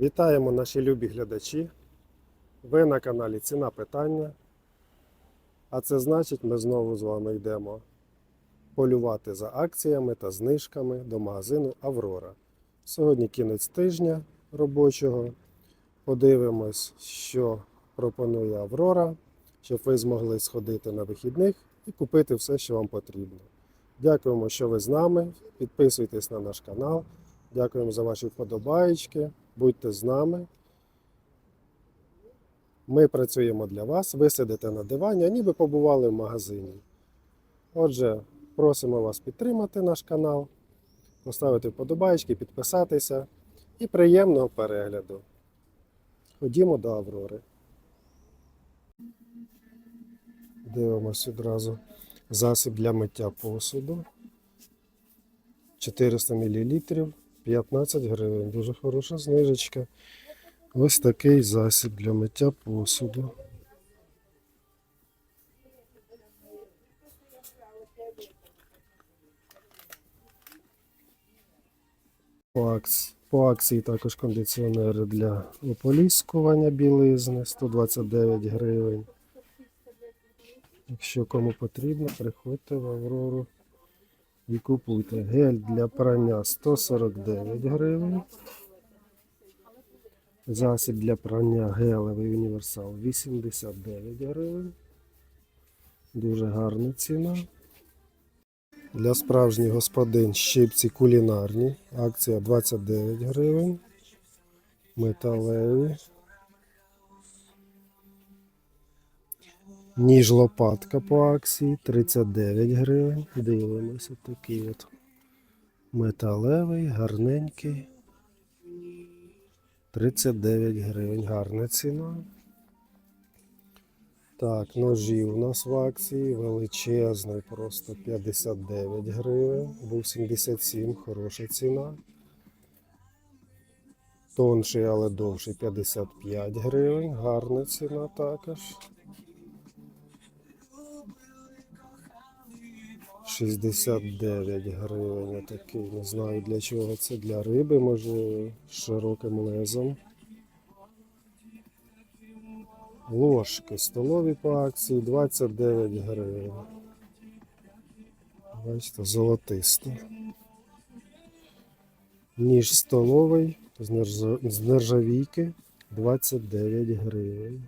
Вітаємо наші любі глядачі. Ви на каналі Ціна Питання. А це значить, ми знову з вами йдемо полювати за акціями та знижками до магазину Аврора. Сьогодні кінець тижня робочого. Подивимось, що пропонує Аврора, щоб ви змогли сходити на вихідних і купити все, що вам потрібно. Дякуємо, що ви з нами. Підписуйтесь на наш канал. Дякуємо за ваші вподобаєчки. Будьте з нами. Ми працюємо для вас. Ви сидите на дивані, ніби побували в магазині. Отже, просимо вас підтримати наш канал, поставити вподобаєчки, підписатися і приємного перегляду. Ходімо до Аврори. Дивимось одразу засіб для миття посуду. 400 мл, 15 гривень. Дуже хороша знижечка. Ось такий засіб для миття посуду. По акції, по акції також кондиціонери для ополіскування білизни 129 гривень. Якщо кому потрібно, приходьте в Аврору і купуйте. Гель для прання 149 гривень. Засіб для прання гелевий універсал 89 гривень. Дуже гарна ціна. Для справжніх господин щипці кулінарні. Акція 29 гривень. Металеві. Ніж лопатка по акції 39 гривень. Дивимося такий от металевий, гарненький. 39 гривень. Гарна ціна. Так, ножі у нас в акції величезний, просто 59 гривень. Був 77, хороша ціна. Тонший, але довший 55 гривень. Гарна ціна також. 69 гривень такий. Не знаю для чого це. Для риби, може, широким лезом. Ложки столові по акції 29 гривень. Бачите, золотисто. Ніж столовий з нержавійки 29 гривень.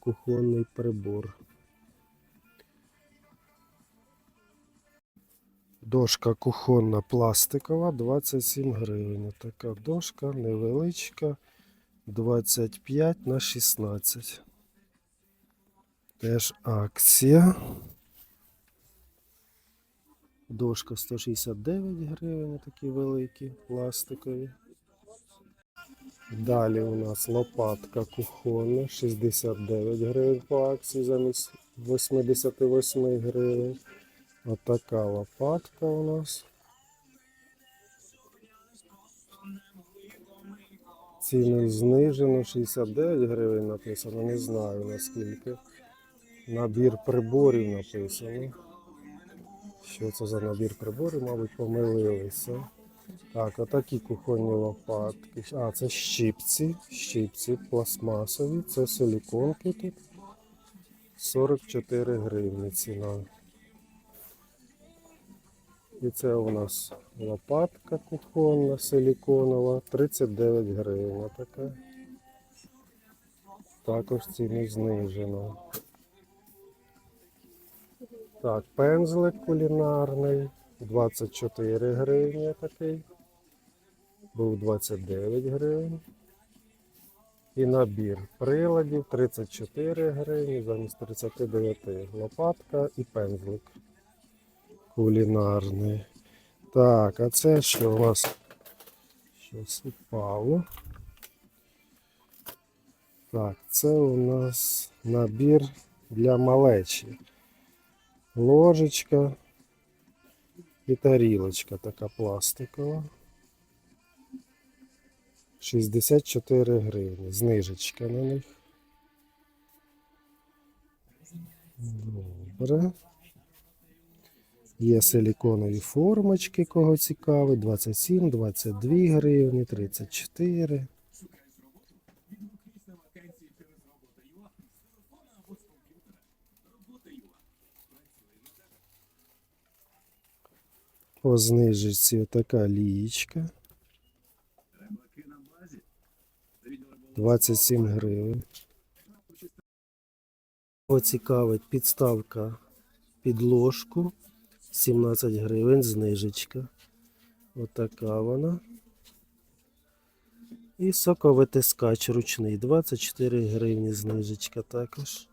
Кухонний прибор. Дошка кухонна пластикова 27 гривень. Така дошка невеличка. 25 на 16. Теж акція. Дошка 169 гривень, такі великі, пластикові. Далі у нас лопатка кухонна 69 гривень по акції замість 88 гривень. Отака лопатка у нас. Ціну знижено 69 гривень написано, не знаю наскільки. Набір приборів написано. Що це за набір приборів, мабуть, помилилися. Так, отакі кухонні лопатки. А, це щипці. Щипці пластмасові, це силіконки тут. 44 гривні ціна. І це у нас лопатка кухонна силіконова, 39 гривень така. Також ціну знижено. Так, пензлик кулінарний, 24 гривні такий. Був 29 гривень. І набір приладів 34 гривні замість 39 лопатка і пензлик кулінарний. Так, а це що у нас? Щось упало. Так, це у нас набір для малечі. Ложечка і тарілочка така пластикова. 64 гривні. Знижечка на них. Добре. Є силіконові формочки, кого цікавить. 27, 22 гривні, 34. По знижці така лієчка. 27 гривень. Поцікавить підставка під ложку. 17 гривень знижечка. Отака вона. І соковитискач ручний. 24 гривні знижечка також.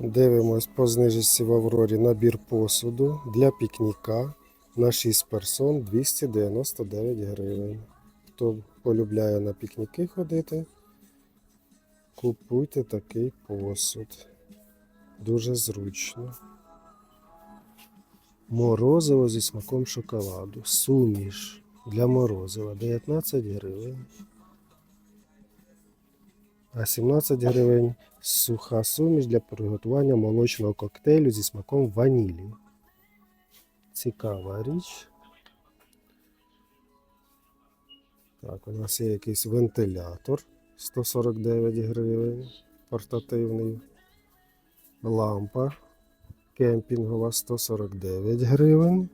Дивимось по знижечці в Аврорі набір посуду для пікніка на 6 персон 299 гривень. Хто полюбляє на пікніки ходити, купуйте такий посуд. Дуже зручно. Морозиво зі смаком шоколаду. Суміш для морозива 19 гривень. А 17 гривень суха суміш для приготування молочного коктейлю зі смаком ванілі. Цікава річ. Так, у нас є якийсь вентилятор 149 гривень. Портативний. Лампа кемпінгова 149 гривень.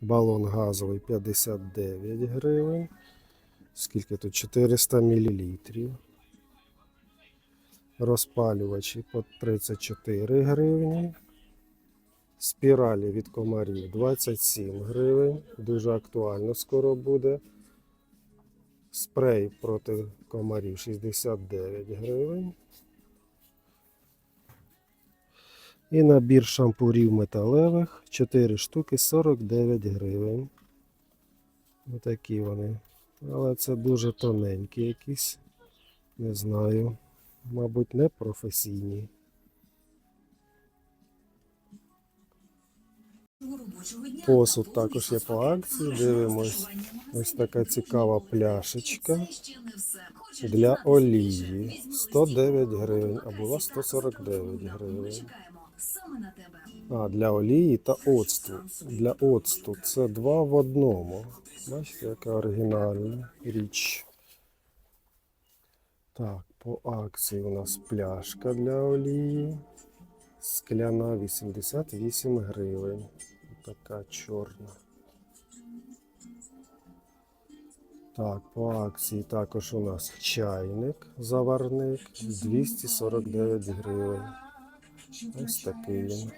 Балон газовий 59 гривень. Скільки тут? 400 мл. Розпалювачі по 34 гривні. Спіралі від комарів 27 гривень. Дуже актуально скоро буде. Спрей проти комарів 69 гривень. І набір шампурів металевих 4 штуки 49 гривень. Отакі вони. Але це дуже тоненькі якісь. Не знаю. Мабуть, не професійні. Посуд також є по акції. Дивимось. Ось така цікава пляшечка для олії. 109 гривень, а була 149 гривень. А, для олії та оцту. Для оцту це два в одному. Бачите, яка оригінальна річ. Так, по акції у нас пляшка для олії. Скляна 88 гривень. Така чорна. Так, по акції також у нас чайник заварник 249 гривень. Ось такий він.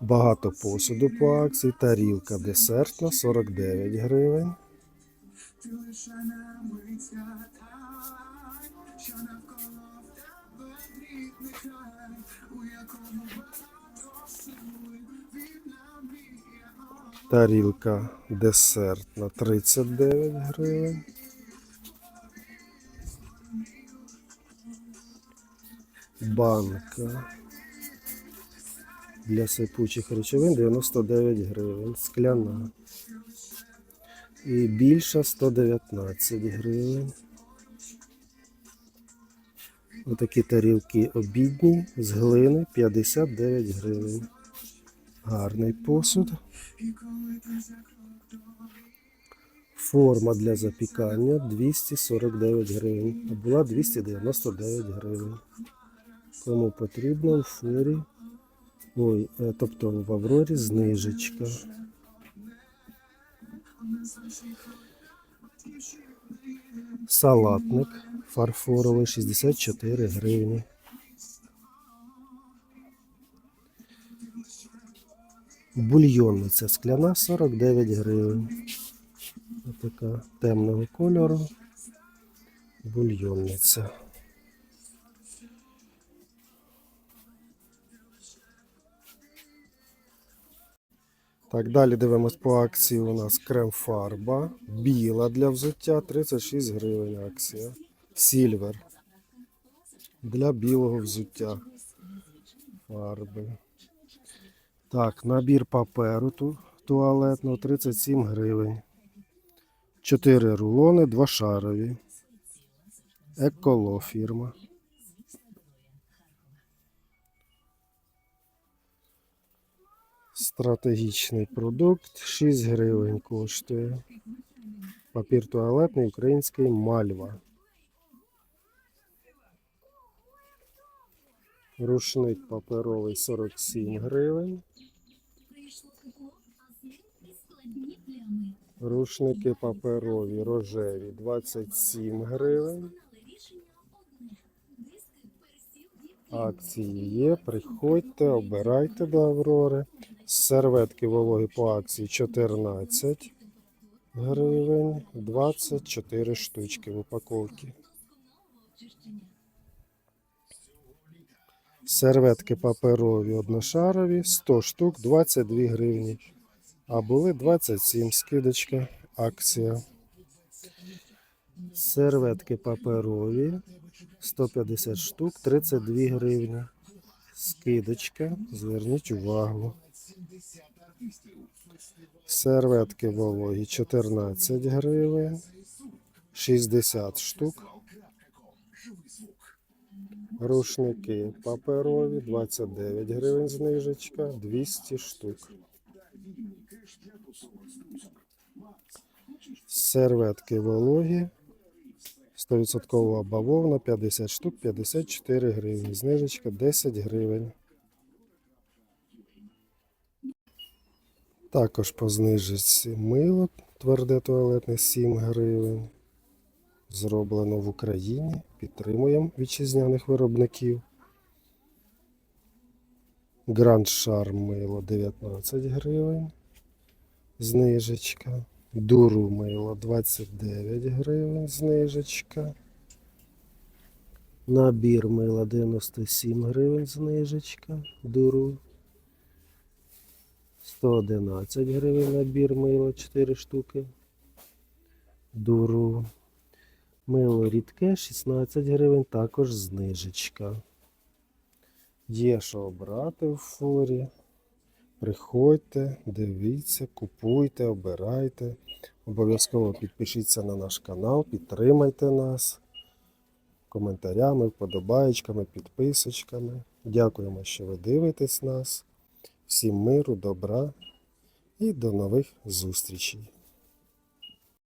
Багато посуду по акції. Тарілка десертна 49 гривень. Тарілка десертна 39 гривень. Банка для сипучих речовин 99 гривень. Скляна. І більша 119 гривень. Отакі тарілки обідні з глини 59 гривень. Гарний посуд. Форма для запікання 249 гривень. Була 299 гривень. Кому потрібно у форі. Ой, е, тобто в Аврорі знижечка. Салатник фарфоровий 64 гривні. Бульйонниця скляна 49 гривень. Така темного кольору. Бульйонниця. Так, далі дивимось по акції. У нас крем-фарба. Біла для взуття 36 гривень акція. Сільвер. Для білого взуття. Фарби. Так, набір паперу ту, туалетного 37 гривень. 4 рулони, 2 шарові. Еколо фірма. Стратегічний продукт 6 гривень коштує. Папір туалетний український мальва. Рушник паперовий 47 гривень. Рушники паперові рожеві 27 гривень. Акції є. Приходьте, обирайте до Аврори. Серветки вологі по акції 14 гривень, 24 штучки в упаковці. Серветки паперові одношарові 100 штук 22 гривні. А були 27 скидочка, акція. Серветки паперові 150 штук 32 гривні. Скидочка, зверніть увагу. Серветки вологі 14 гривень. 60 штук. Рушники паперові 29 гривень знижечка, 200 штук. Серветки вологі 100% бавовна 50 штук, 54 гривні. Знижечка 10 гривень. Також по знижці мило тверде туалетне 7 гривень. Зроблено в Україні. Підтримуємо вітчизняних виробників. Гранд Шарм мило 19 гривень. Знижечка. Дуру мило 29 гривень. Знижечка. Набір мила 97 гривень. Знижечка. Дуру. 111 гривень набір мила 4 штуки. Дуру. Мило рідке 16 гривень, також знижечка. Є що обрати в форі. Приходьте, дивіться, купуйте, обирайте. Обов'язково підпишіться на наш канал, підтримайте нас коментарями, вподобаєчками, підписочками. Дякуємо, що ви дивитесь нас. Всім миру, добра і до нових зустрічей.